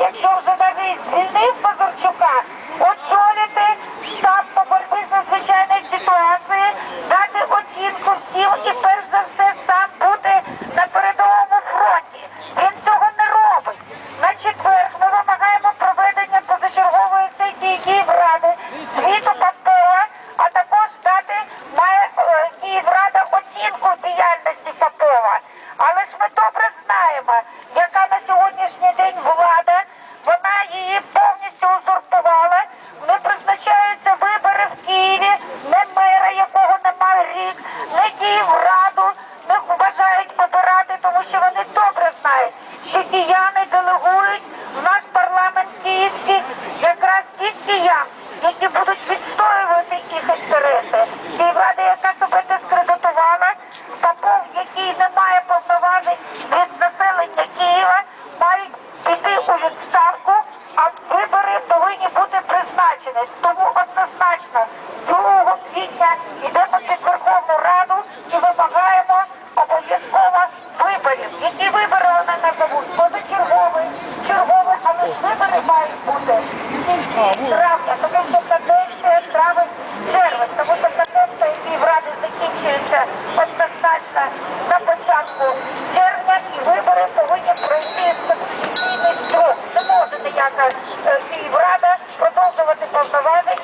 Якщо вже навіть звільнив Базарчука, очолює. добре знаємо, яка на сьогоднішній день влада, вона її повністю узурпувала. Не призначаються вибори в Києві, не мера, якого немає рік, не Київраду, не вважають побирати, тому що вони добре. відповідальність. Тому однозначно 2 квітня йдемо під Верховну Раду і вимагаємо обов'язково виборів, які вибори вони назовуть позачерговий, черговий, але ж вибори мають бути травня, тому що каденція травень червень, тому що каденція і в раді закінчується однозначно на початку червня, і вибори повинні пройти в конституційний строк. Не може ніяка е, Київрада vou te contar agora.